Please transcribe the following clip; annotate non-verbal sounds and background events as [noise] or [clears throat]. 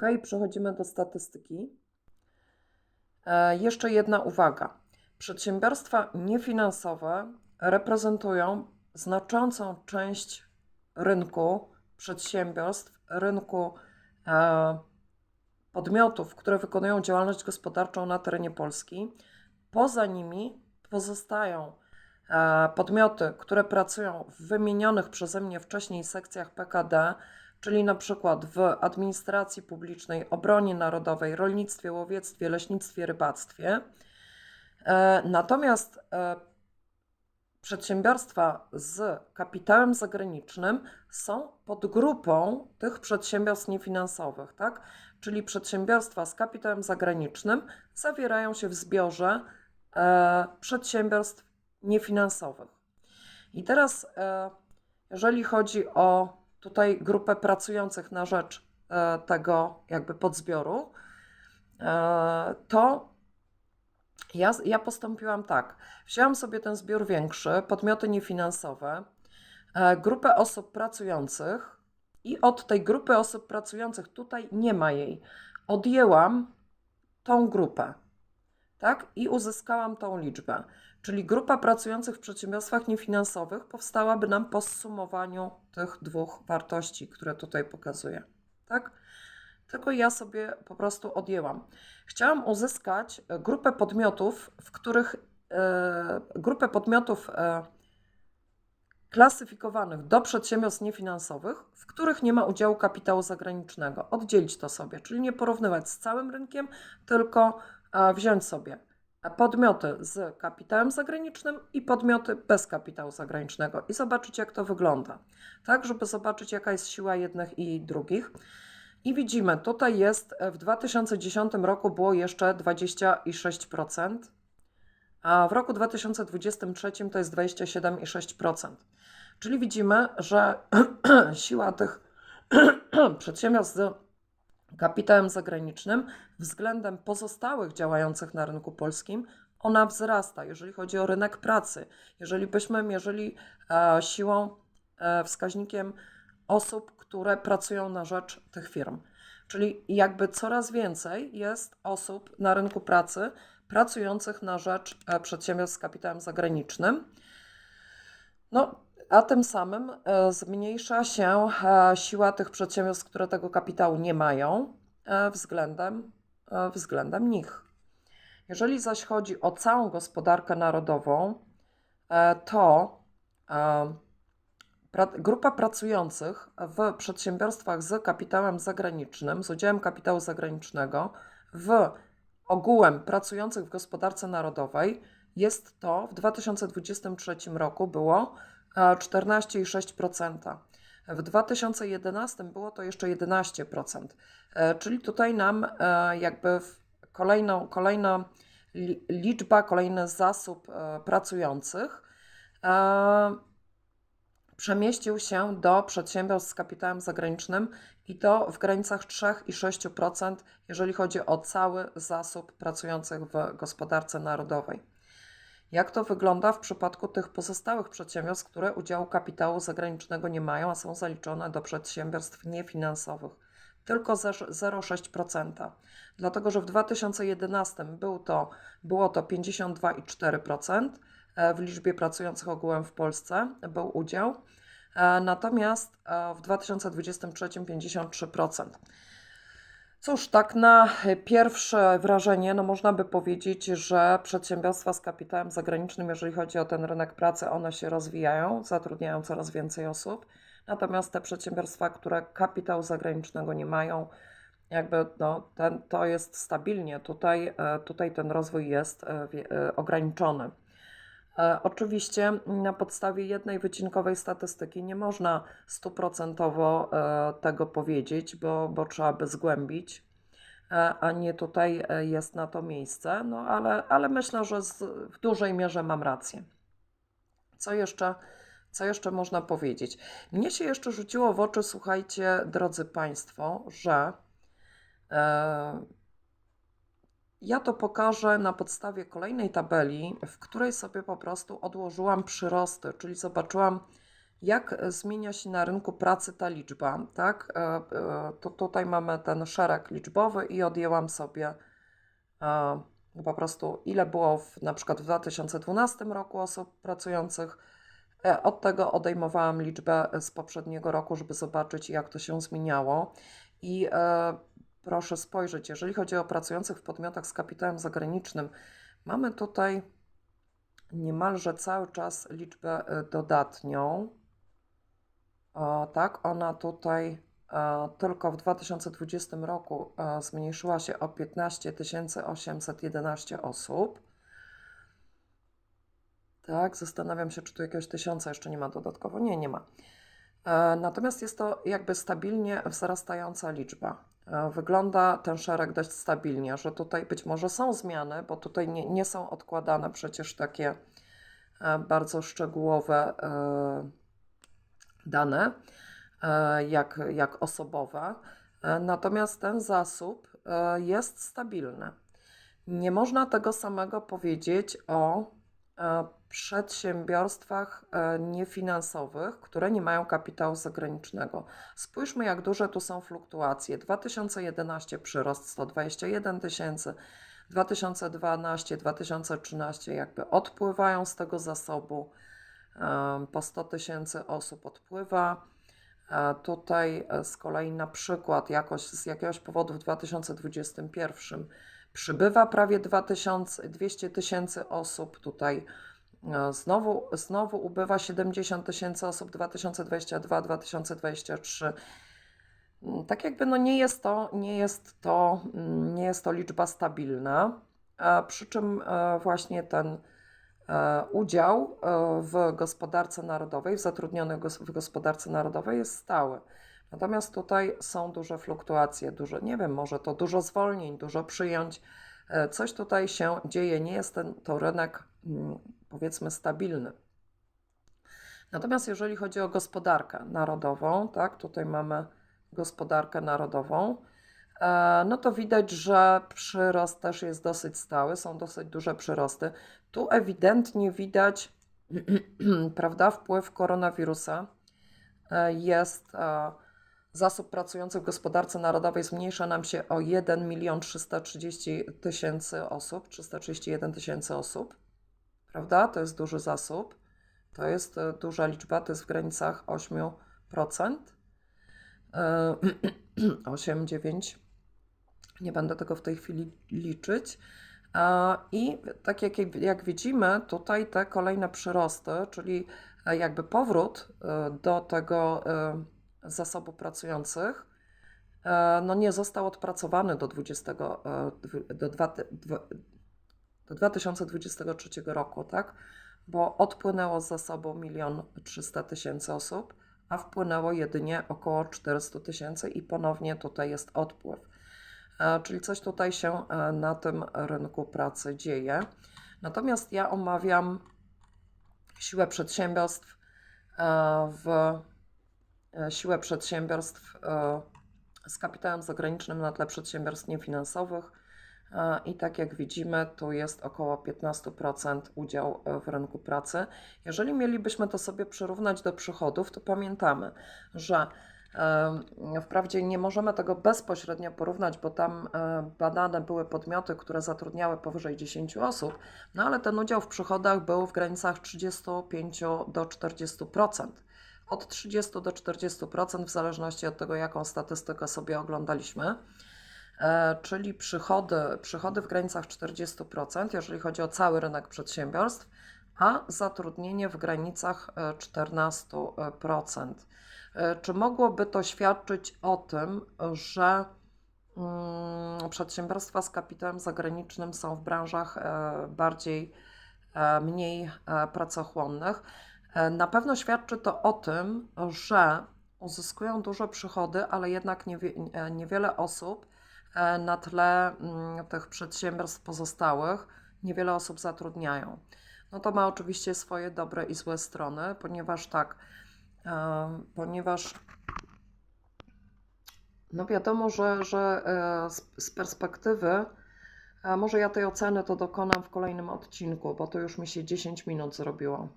Ok, przechodzimy do statystyki. E, jeszcze jedna uwaga. Przedsiębiorstwa niefinansowe reprezentują znaczącą część rynku przedsiębiorstw, rynku e, podmiotów, które wykonują działalność gospodarczą na terenie Polski. Poza nimi pozostają e, podmioty, które pracują w wymienionych przeze mnie wcześniej sekcjach PKD, czyli na przykład w administracji publicznej, obronie narodowej, rolnictwie, łowiectwie, leśnictwie, rybactwie. E, Natomiast e, przedsiębiorstwa z kapitałem zagranicznym są podgrupą tych przedsiębiorstw niefinansowych, tak? Czyli przedsiębiorstwa z kapitałem zagranicznym zawierają się w zbiorze e, przedsiębiorstw niefinansowych. I teraz, jeżeli chodzi o tutaj grupę pracujących na rzecz e, tego jakby podzbioru, e, to ja, ja postąpiłam tak. Wzięłam sobie ten zbiór większy, podmioty niefinansowe, e, grupę osób pracujących i od tej grupy osób pracujących, tutaj nie ma jej, odjęłam tą grupę, tak? I uzyskałam tą liczbę. Czyli grupa pracujących w przedsiębiorstwach niefinansowych powstałaby nam po zsumowaniu tych dwóch wartości, które tutaj pokazuję, tak? Tylko ja sobie po prostu odjęłam. Chciałam uzyskać grupę podmiotów, w których e, grupę podmiotów e, klasyfikowanych do przedsiębiorstw niefinansowych, w których nie ma udziału kapitału zagranicznego. Oddzielić to sobie, czyli nie porównywać z całym rynkiem, tylko e, wziąć sobie podmioty z kapitałem zagranicznym i podmioty bez kapitału zagranicznego i zobaczyć, jak to wygląda. Tak, żeby zobaczyć, jaka jest siła jednych i drugich. I widzimy, tutaj jest w 2010 roku było jeszcze 26%, a w roku 2023 to jest 27,6%. Czyli widzimy, że [clears throat] siła tych [clears throat] przedsiębiorstw kapitałem zagranicznym względem pozostałych działających na rynku polskim, ona wzrasta, jeżeli chodzi o rynek pracy. Jeżeli byśmy mierzyli e, siłą, e, wskaźnikiem osób, które pracują na rzecz tych firm. Czyli jakby coraz więcej jest osób na rynku pracy pracujących na rzecz e, przedsiębiorstw z kapitałem zagranicznym. No, a tym samym e, zmniejsza się e, siła tych przedsiębiorstw, które tego kapitału nie mają, e, względem, względem nich. Jeżeli zaś chodzi o całą gospodarkę narodową, to grupa pracujących w przedsiębiorstwach z kapitałem zagranicznym, z udziałem kapitału zagranicznego, w ogółem pracujących w gospodarce narodowej, jest to w 2023 roku było e, 14,6%. W 2011 było to jeszcze 11%. E, Czyli tutaj nam e, jakby kolejną, kolejna li- liczba, kolejny zasób e, pracujących przemieścił się do przedsiębiorstw z kapitałem zagranicznym i to w granicach 3,6%, jeżeli chodzi o cały zasób pracujących w gospodarce narodowej. Jak to wygląda w przypadku tych pozostałych przedsiębiorstw, które udziału kapitału zagranicznego nie mają, a są zaliczone do przedsiębiorstw niefinansowych? Tylko ze- 0,6%. Dlatego, że w 2011 był to, było to 52,4% e, w liczbie pracujących ogółem w Polsce był udział, e, natomiast e, w 2023 53%. Cóż, tak na pierwsze wrażenie, no można by powiedzieć, że przedsiębiorstwa z kapitałem zagranicznym, jeżeli chodzi o ten rynek pracy, one się rozwijają, zatrudniają coraz więcej osób. Natomiast te przedsiębiorstwa, które kapitału zagranicznego nie mają, jakby no, ten, to jest stabilnie. Tutaj, e, tutaj ten rozwój jest e, e, ograniczony. E, Oczywiście na podstawie jednej wycinkowej statystyki nie można stuprocentowo e, tego powiedzieć, bo, bo trzeba by zgłębić, e, a nie tutaj jest na to miejsce, no ale, ale myślę, że z, w dużej mierze mam rację. Co jeszcze, co jeszcze można powiedzieć? Mnie się jeszcze rzuciło w oczy, słuchajcie, drodzy Państwo, że e, ja to pokażę na podstawie kolejnej tabeli, w której sobie po prostu odłożyłam przyrosty, czyli zobaczyłam, jak zmienia się na rynku pracy ta liczba, tak? E, e, To tutaj mamy ten szereg liczbowy i odjęłam sobie e, po prostu ile było w, na przykład w 2012 roku osób pracujących. Od tego odejmowałam liczbę z poprzedniego roku, żeby zobaczyć, jak to się zmieniało. I proszę spojrzeć, jeżeli chodzi o pracujących w podmiotach z kapitałem zagranicznym, mamy tutaj niemalże cały czas liczbę e, dodatnią. O, tak, ona tutaj e, tylko w 2020 roku e, zmniejszyła się o 15 811 osób. Tak, zastanawiam się, czy tu jakiegoś tysiąca jeszcze nie ma dodatkowo. Nie, nie ma. E, Natomiast jest to jakby stabilnie wzrastająca liczba. E, Wygląda ten szereg dość stabilnie, że tutaj być może są zmiany, bo tutaj nie, nie są odkładane przecież takie e, bardzo szczegółowe e, dane, jak, jak osobowe. Natomiast ten zasób jest stabilny. Nie można tego samego powiedzieć o przedsiębiorstwach e, niefinansowych, które nie mają kapitału zagranicznego. Spójrzmy, jak duże tu są fluktuacje. 2011 przyrost 121 tysięcy, 2012, 2013 jakby odpływają z tego zasobu. E, Po 100 tysięcy osób odpływa. E, Tutaj z kolei na przykład jakoś z jakiegoś powodu w 2021 przybywa prawie 2000, 200 tysięcy osób. Tutaj znowu, znowu ubywa 70 tysięcy osób 2022-2023. Mm, Tak jakby no nie jest to, nie jest to, mm, nie jest to liczba stabilna, a przy czym e, właśnie ten e, udział e, w gospodarce narodowej, w zatrudnionych w gospodarce narodowej jest stały. Natomiast tutaj są duże fluktuacje, duże, nie wiem, może to dużo zwolnień, dużo przyjęć. E, Coś tutaj się dzieje, nie jest ten, to rynek, mm, powiedzmy, stabilny. Natomiast jeżeli chodzi o gospodarkę narodową, tak, tutaj mamy gospodarkę narodową, e, no to widać, że przyrost też jest dosyć stały, są dosyć duże przyrosty. Tu ewidentnie widać, [clears throat] prawda, wpływ koronawirusa. E, Jest e, zasób pracujących w gospodarce narodowej zmniejsza nam się o 1 milion 330 tysięcy osób, 331 tysięcy osób, prawda? To jest duży zasób. To jest e, duża liczba, to jest w granicach 8%. E, [clears throat] 8, 9. Nie będę tego w tej chwili liczyć. E, I tak jak, jak widzimy, tutaj te kolejne przyrosty, czyli e, jakby powrót e, do tego e, zasobu pracujących, e, no nie został odpracowany do 20, e, dwu- do, dwa, dwa, do 2023 roku, tak? Bo odpłynęło z zasobu 1 300 tysięcy osób, a wpłynęło jedynie około 400 tysięcy i ponownie tutaj jest odpływ. E, Czyli coś tutaj się e, na tym rynku pracy dzieje. Natomiast ja omawiam siłę przedsiębiorstw e, w siłę przedsiębiorstw z kapitałem zagranicznym na tle przedsiębiorstw niefinansowych. E, I tak jak widzimy, tu jest około 15% udział e, w rynku pracy. Jeżeli mielibyśmy to sobie przyrównać do przychodów, to pamiętamy, że e, wprawdzie nie możemy tego bezpośrednio porównać, bo tam badane były podmioty, które zatrudniały powyżej 10 osób, no ale ten udział w przychodach był w granicach 35 do 40% od 30 do 40%, w zależności od tego, jaką statystykę sobie oglądaliśmy. E, Czyli przychody, przychody w granicach 40%, jeżeli chodzi o cały rynek przedsiębiorstw, a zatrudnienie w granicach e, 14%. E, Czy mogłoby to świadczyć o tym, że mm, przedsiębiorstwa z kapitałem zagranicznym są w branżach e, bardziej, e, mniej e, pracochłonnych? E, Na pewno świadczy to o tym, że uzyskują duże przychody, ale jednak niewie, e, niewiele osób e, na tle mm, tych przedsiębiorstw pozostałych, niewiele osób zatrudniają. No to ma oczywiście swoje dobre i złe strony, ponieważ tak, e, ponieważ no wiadomo, że, że e, z, perspektywy, może ja tej oceny to dokonam w kolejnym odcinku, bo to już mi się 10 minut zrobiło.